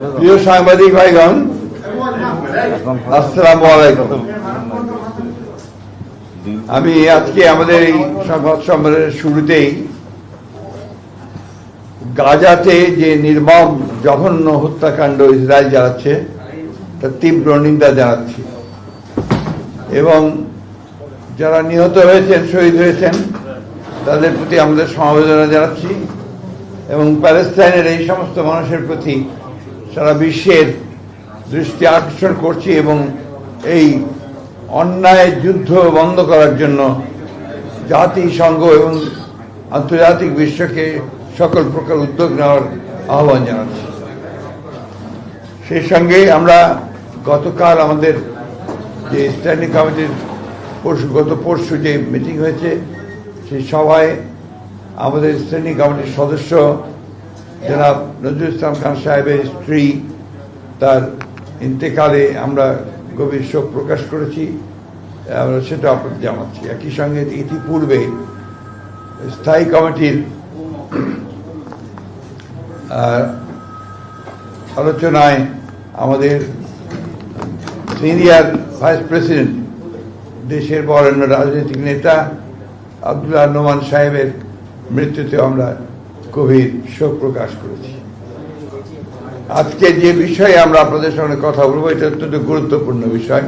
প্রিয় সাংবাদিক ভাইগণ, আসসালামু আলাইকুম। আমি আজকে আমাদের এই সংবাদ সম্মেলনের শুরুতেই গাজাতে যে নির্মম, জঘন্য হত্যাকাণ্ড ইসরায়েল চালাচ্ছে, তার তীব্র নিন্দা জানাচ্ছি। এবং যারা নিহত হয়েছেন, শহীদ হয়েছেন, তাদের প্রতি আমাদের সমবেদনা জানাচ্ছি এবং প্যালেস্তাইনের এই সমস্ত মানুষের প্রতি সারা বিশ্বের দৃষ্টি আকর্ষণ করছি এবং এই অন্যায় যুদ্ধ বন্ধ করার জন্য জাতিসংঘ এবং আন্তর্জাতিক বিশ্বকে সকল প্রকার উদ্যোগ নেওয়ার আহ্বান জানাচ্ছি। সেই সঙ্গে আমরা গতকাল আমাদের যে স্ট্যান্ডিং কমিটির পরশু গত পরশু যে মিটিং হয়েছে, সেই সভায় আমাদের স্ট্যান্ডিং কমিটির সদস্য জনাব নজরুল ইসলাম খান সাহেবের স্ত্রী, তার ইন্তেকালে আমরা গভীর শোক প্রকাশ করেছি, আমরা সেটা আপনাদের জানাচ্ছি। একই সঙ্গে ইতিপূর্বে স্থায়ী কমিটির আলোচনায় আমাদের সিনিয়র ভাইস প্রেসিডেন্ট, দেশের বরেণ্য রাজনৈতিক নেতা আব্দুল্লাহ নোমান সাহেবের মৃত্যুতে আমরা গভীর শোক প্রকাশ করেছি। আজকে যে বিষয়ে আমরা আপনাদের সঙ্গে কথা বলব, এটা অত্যন্ত গুরুত্বপূর্ণ বিষয়।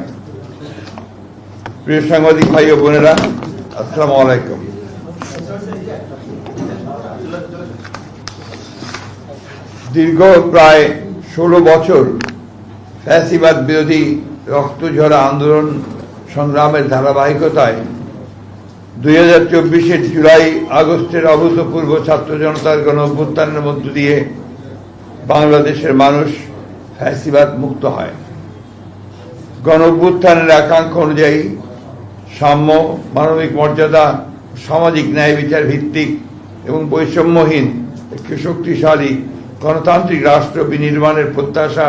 প্রিয় সাংবাদিক ভাই ও বোনেরা, আসসালাম আলাইকুম। দীর্ঘ প্রায় ষোলো বছর ফ্যাসিবাদ বিরোধী রক্তঝরা আন্দোলন সংগ্রামের ধারাবাহিকতায় দুই হাজার চব্বিশের জুলাই আগস্টের অভূতপূর্ব ছাত্র জনতার গণ অভ্যুত্থানের মধ্য দিয়ে বাংলাদেশের মানুষ ফ্যাসিবাদ মুক্ত হয়। গণ অভ্যুত্থানের আকাঙ্ক্ষা অনুযায়ী সাম্য, মানবিক মর্যাদা, সামাজিক ন্যায় বিচার ভিত্তিক এবং বৈষম্যহীন একটি শক্তিশালী গণতান্ত্রিক রাষ্ট্র বিনির্মাণের প্রত্যাশা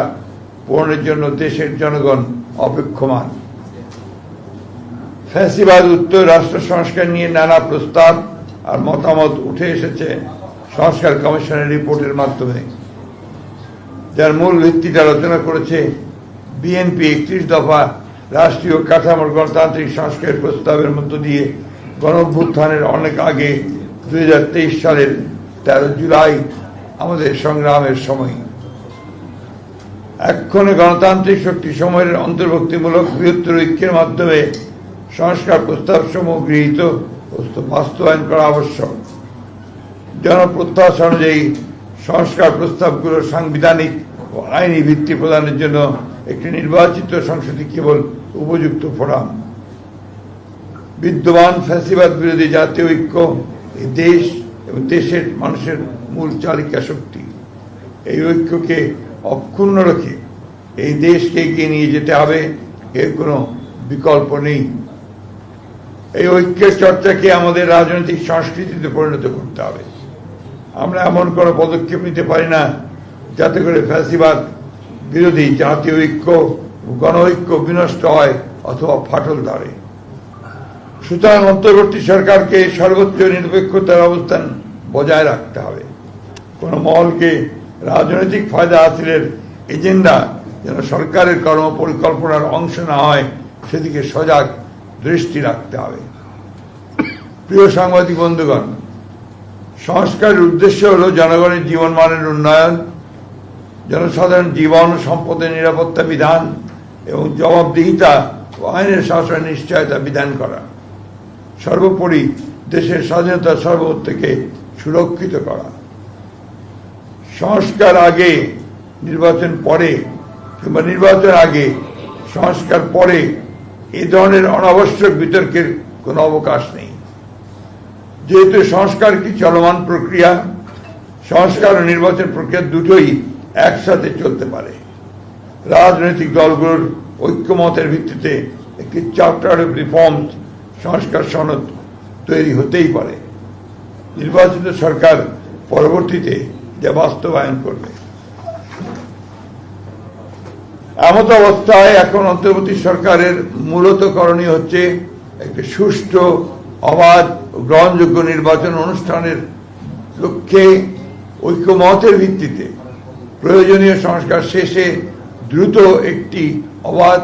পূরণের জন্য দেশের জনগণ অপেক্ষমান। ফ্যাসিবাদ উত্তর রাষ্ট্র সংস্কার নিয়ে নানা প্রস্তাব আর মতামত উঠে এসেছে সংস্কার কমিশনের রিপোর্টের মাধ্যমে। যার মূল ভিত্তিতে আলোচনা করেছে বিএনপি একত্রিশ দফা রাষ্ট্রীয় কাঠামোর গণতান্ত্রিক সংস্কারের প্রস্তাবের মধ্য দিয়ে গণভ্যুত্থানের অনেক আগে দু হাজার তেইশ সালের তেরো জুলাই আমাদের সংগ্রামের সময়। এক্ষণে গণতান্ত্রিক শক্তি সময়ের অন্তর্ভুক্তিমূলক বৃহত্তর ঐক্যের মাধ্যমে সংস্কার প্রস্তাব গৃহীত বাস্তবায়ন করা আবশ্যক। জনপ্রত্যাশা অনুযায়ী সংস্কার প্রস্তাবগুলো সাংবিধানিক ও আইনি ভিত্তি প্রদানের জন্য একটি নির্বাচিত সংসদই কেবল উপযুক্ত ফোরাম। বিদ্যমান ফ্যাসিবাদ বিরোধী জাতীয় ঐক্য এই দেশ এবং দেশের মানুষের মূল চালিকা শক্তি। এই ঐক্যকে অক্ষুণ্ণ রেখে এই দেশকে এগিয়ে নিয়ে যেতে হবে এর কোনো বিকল্প নেই। এই ঐক্যের চর্চাকে আমাদের রাজনৈতিক সংস্কৃতিতে পরিণত করতে হবে। আমরা এমন কোনো পদক্ষেপ নিতে পারি না, যাতে করে ফ্যাসিবাদ বিরোধী জাতীয় ঐক্য ও গণ ঐক্য বিনষ্ট হয় অথবা ফাটল ধরে। সুতরাং অন্তর্বর্তী সরকারকে সর্বোচ্চ নিরপেক্ষতার অবস্থান বজায় রাখতে হবে। কোনো মহলকে রাজনৈতিক ফায়দা হাসিলের এজেন্ডা যেন সরকারের কর্ম পরিকল্পনার অংশ না হয়, সেদিকে সজাগ দৃষ্টি রাখতে হবে। প্রিয় সাংবাদিক বন্ধুগণ, সংস্কারের উদ্দেশ্য হল জনগণের জীবনমানের উন্নয়ন, জনসাধারণ জীবন সম্পদের নিরাপত্তা বিধান এবং জবাবদিহিতা ও আইনের শাসনের নিশ্চয়তা বিধান করা। সর্বোপরি দেশের স্বাধীনতা সর্বোচ্চ থেকে সুরক্ষিত করা। সংস্কার আগে নির্বাচন পরে কিংবা নির্বাচন আগে, সংস্কার পরে এ ধরনের অনাবশ্যক বিতর্কের কোনো অবকাশ নেই। যেহেতু সংস্কার কি চলমান প্রক্রিয়া, সংস্কার ও নির্বাচন প্রক্রিয়া দুটোই একসাথে চলতে পারে। রাজনৈতিক দলগুলোর ঐক্যমতের ভিত্তিতে একটি চার্টার অফ রিফর্মস সংস্কার সনদ তৈরি হতেই পারে। নির্বাচিত সরকার পরবর্তীতে যা বাস্তবায়ন করবে। এমত অবস্থায় এখন অন্তর্বর্তী সরকারের মূলত করণীয় হচ্ছে একটি সুষ্ঠু, অবাধ, গ্রহণযোগ্য নির্বাচন অনুষ্ঠানের লক্ষ্যে ঐক্যমতের ভিত্তিতে প্রয়োজনীয় সংস্কার শেষে দ্রুত একটি অবাধ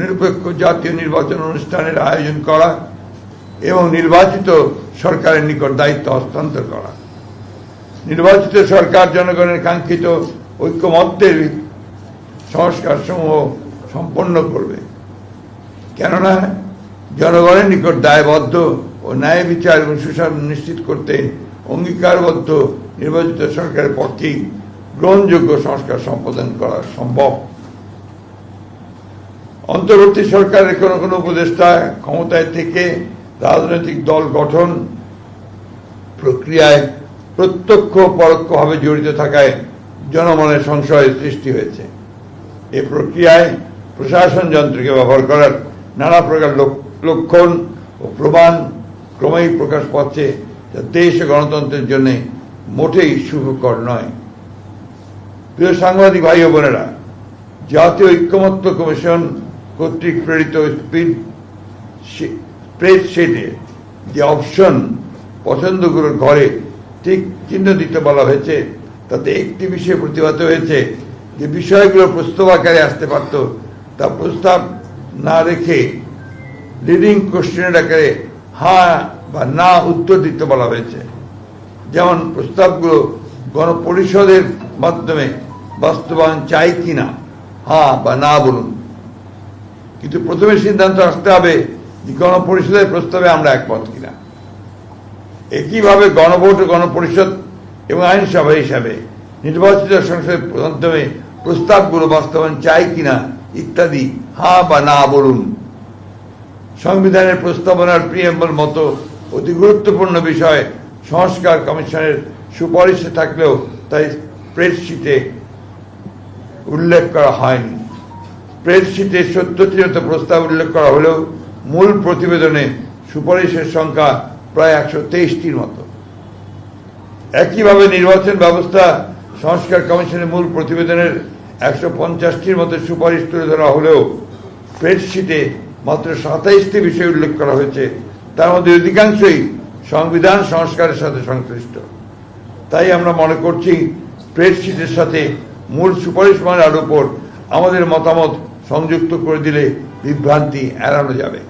নিরপেক্ষ জাতীয় নির্বাচন অনুষ্ঠানের আয়োজন করা এবং নির্বাচিত সরকারের নিকট দায়িত্ব হস্তান্তর করা। নির্বাচিত সরকার জনগণের কাঙ্ক্ষিত ঐক্যমত্যের সংস্কার সমূহ সম্পন্ন করবে। কেননা জনগণের নিকট দায়বদ্ধ ও ন্যায় বিচার এবং সুশাসন নিশ্চিত করতে অঙ্গীকারবদ্ধ নির্বাচিত সরকারের পক্ষেই গ্রহণযোগ্য সংস্কার সম্পাদন করা সম্ভব। অন্তর্বর্তী সরকারের কোনো কোনো উপদেষ্টা ক্ষমতায় থেকে রাজনৈতিক দল গঠন প্রক্রিয়ায় প্রত্যক্ষ পরোক্ষভাবে জড়িত থাকায় জনমনের সংশয়ের সৃষ্টি হয়েছে। এ প্রক্রিয়ায় প্রশাসন যন্ত্রকে ব্যবহার করার নানা প্রকার লক- লক্ষণ ও প্রমাণ ক্রমেই প্রকাশ পাচ্ছে যা দেশ গণতন্ত্রের জন্য মোটেই শুভকর নয়। প্রিয় সাংবাদিক ভাই ও বোনেরা, জাতীয় ঐক্যমত্য কমিশন কর্তৃক প্রেরিত স্পিড স্প্রেডশিটে যে অপশন পছন্দগুলোর ঘরে ঠিক চিহ্ন দিতে বলা হয়েছে, তাতে একটি বিষয় প্রতিবাদ হয়েছে। যে বিষয়গুলো প্রস্তাব আকারে আসতে পারত তা প্রস্তাব না রেখে লিডিং কোশ্চেনের আকারে হ্যাঁ বা না উত্তর দিতে বলা হয়েছে। যেমন প্রস্তাবগুলো গণপরিষদের মাধ্যমে বাস্তবায়ন চাই কিনা হ্যাঁ বা না বলুন। কিন্তু প্রথমে সিদ্ধান্ত আসতে হবে যে গণপরিষদের প্রস্তাবে আমরা একমত কিনা। একইভাবে গণভোট গণপরিষদ এবং আইনসভা হিসাবে নির্বাচিত সংসদের মাধ্যমে প্রস্তাবগুলো বাস্তবায়ন চাই কিনা, ইত্যাদি। হা বা না বলুন। সংবিধানের প্রস্তাবনার প্রিয়েম্বল মতো অতি গুরুত্বপূর্ণ বিষয় সংস্কার কমিশনের সুপারিশে থাকলেও তাই স্প্রেডশিটে উল্লেখ করা হয়নি। স্প্রেডশিটে সত্তরটির মতো প্রস্তাব উল্লেখ করা হলেও মূল প্রতিবেদনে সুপারিশের সংখ্যা প্রায় একশো তেইশটির মতো। একইভাবে নির্বাচন ব্যবস্থা সংস্কার কমিশনের মূল প্রতিবেদনের একশো পঞ্চাশটির মতো সুপারিশ তুলে ধরা হলেও স্প্রেডশিটে মাত্র সাতাইশটি বিষয় উল্লেখ করা হয়েছে। তার মধ্যে অধিকাংশই সংবিধান সংস্কারের সাথে সংশ্লিষ্ট। তাই আমরা মনে করছি স্প্রেডশিটের সাথে মূল সুপারিশ মানার উপর আমাদের মতামত সংযুক্ত করে দিলে বিভ্রান্তি এড়ানো যাবে।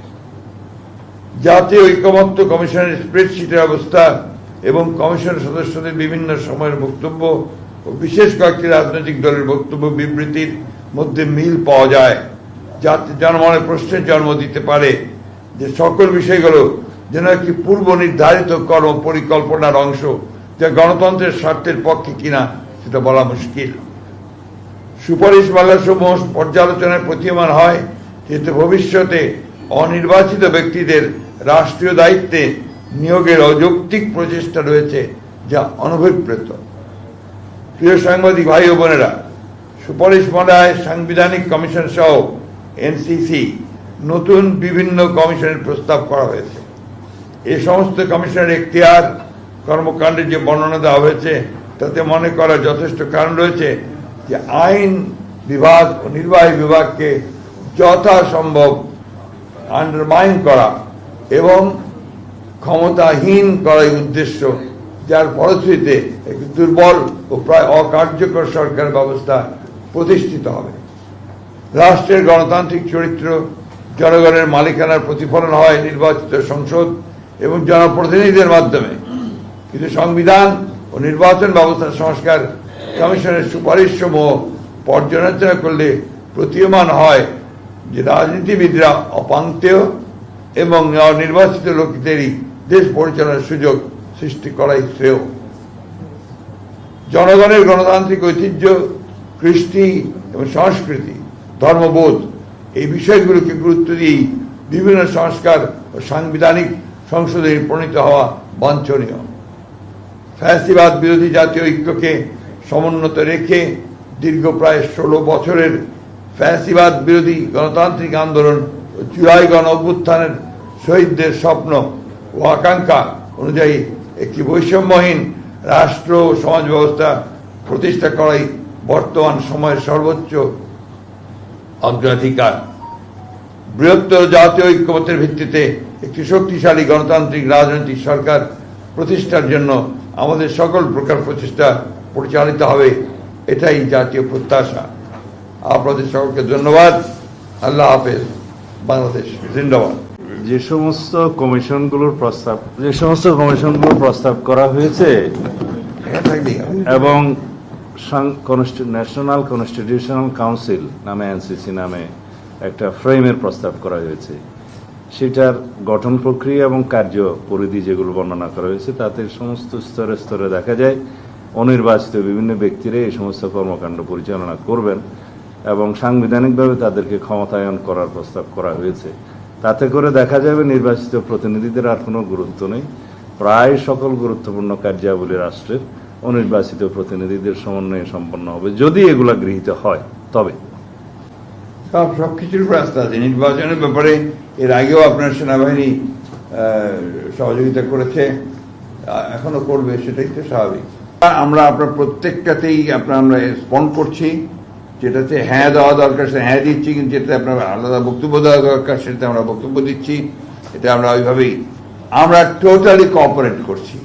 জাতীয় ঐক্যমত্য কমিশনের স্প্রেডশিটের অবস্থা এবং কমিশন সদস্যদের বিভিন্ন সময়ের বক্তব্য বিশেষ কয়েকটি রাজনৈতিক দলের বক্তব্য, বিবৃতির মধ্যে মিল পাওয়া যায়। যাতে জনমনে প্রশ্নের জন্ম দিতে পারে। যে সকল বিষয়গুলো যেন একটি পূর্ব নির্ধারিত কর্ম পরিকল্পনার অংশ যা গণতন্ত্রের স্বার্থের পক্ষে কিনা সেটা বলা মুশকিল। সুপারিশ মালাসমূহ পর্যালোচনায় প্রতীয়মান হয়, যেহেতু ভবিষ্যতে অনির্বাচিত ব্যক্তিদের রাষ্ট্রীয় দায়িত্বে নিয়োগের অযৌক্তিক প্রচেষ্টা রয়েছে, যা অনভিপ্রেত। প্রিয় সাংবাদিক ভাই ও বোনেরা, সুপারিশ মালায় সাংবিধানিক কমিশন সহ এনসিসি নতুন বিভিন্ন কমিশনের প্রস্তাব করা হয়েছে। এই সমস্ত কমিশনের এখতিয়ার কর্মকাণ্ডের যে বর্ণনা দেওয়া হয়েছে, তাতে মনে করার যথেষ্ট কারণ রয়েছে যে আইন বিভাগ ও নির্বাহী বিভাগকে যথাসম্ভব আন্ডারমাইন করা এবং ক্ষমতাহীন করাই উদ্দেশ্য যার ফলশ্রুতিতে একটি দুর্বল ও প্রায় অকার্যকর সরকার ব্যবস্থা প্রতিষ্ঠিত হবে। রাষ্ট্রের গণতান্ত্রিক চরিত্র, জনগণের মালিকানার প্রতিফলন হয় নির্বাচিত সংসদ এবং জনপ্রতিনিধিদের মাধ্যমে। কিন্তু সংবিধান ও নির্বাচন ব্যবস্থা সংস্কার কমিশনের সুপারিশ সমূহ পর্যালোচনা করলে প্রতীয়মান হয় যে রাজনীতিবিদরা অপান্তেয় এবং নির্বাচিত লোকদেরই দেশ পরিচালনার সুযোগ সৃষ্টি করাই শ্রেয়। জনগণের গণতান্ত্রিক ঐতিহ্য, কৃষ্টি এবং সংস্কৃতি, ধর্মবোধ, এই বিষয়গুলোকে গুরুত্ব দিয়েই বিভিন্ন সংস্কার ও সাংবিধানিক সংসদে প্রণীত হওয়া বাঞ্ছনীয়। ফ্যাসিবাদ বিরোধী জাতীয় ঐক্যকে সমুন্নত রেখে দীর্ঘ প্রায় ষোলো বছরের ফ্যাসিবাদ বিরোধী গণতান্ত্রিক আন্দোলন জুলাই গণ অভ্যুত্থানের শহীদদের স্বপ্ন ও আকাঙ্ক্ষা অনুযায়ী একটি বৈষম্যহীন রাষ্ট্র ও সমাজ ব্যবস্থা প্রতিষ্ঠা করাই বর্তমান সময়ের সর্বোচ্চ অগ্রাধিকার। বৃহত্তর জাতীয় ঐক্যমতের ভিত্তিতে একটি শক্তিশালী গণতান্ত্রিক রাজনৈতিক সরকার প্রতিষ্ঠার জন্য আমাদের সকল প্রকার প্রচেষ্টা পরিচালিত হবে, এটাই জাতীয় প্রত্যাশা। আপনাদের সকলকে ধন্যবাদ। আল্লাহ হাফেজ। বাংলাদেশ জিন্দাবাদ। যে সমস্ত কমিশনগুলোর প্রস্তাব, যে সমস্ত কমিশনগুলোর প্রস্তাব করা হয়েছে। এবং ন্যাশনাল কনস্টিটিউশনাল কাউন্সিল নামে এনসিসি নামে একটা ফ্রেমের প্রস্তাব করা হয়েছে সেটার গঠন প্রক্রিয়া এবং কার্য পরিধি যেগুলো বর্ণনা করা হয়েছে, তাতে সমস্ত স্তরে স্তরে দেখা যায়, অনির্বাচিত বিভিন্ন ব্যক্তিরা এই সমস্ত কর্মকাণ্ড পরিচালনা করবেন এবং সাংবিধানিকভাবে তাদেরকে ক্ষমতায়ন করার প্রস্তাব করা হয়েছে তাতে করে দেখা যাবে নির্বাচিত প্রতিনিধিদের আর কোনো গুরুত্ব নেই। প্রায় সকল গুরুত্বপূর্ণ কার্যাবলী রাষ্ট্রের অনির্বাচিত প্রতিনিধিদের সমন্বয়ে সম্পন্ন হবে, যদি এগুলা গৃহীত হয়। তবে সব সব কিছুর উপর আছে। নির্বাচনের ব্যাপারে এর আগেও আপনার সেনাবাহিনী সহযোগিতা করেছে, এখনও করবে, সেটাই তো স্বাভাবিক। আমরা আপনার প্রত্যেকটাতেই আপনার আমরা স্পন্ড করছি। যেটাতে হ্যাঁ দেওয়া দরকার, সেটা হ্যাঁ দিচ্ছি, কিন্তু যেটা আপনার আলাদা বক্তব্য দেওয়া দরকার, সেটাতে আমরা বক্তব্য দিচ্ছি। এটা আমরা ওইভাবেই আমরা টোটালি কোঅপারেট করছি।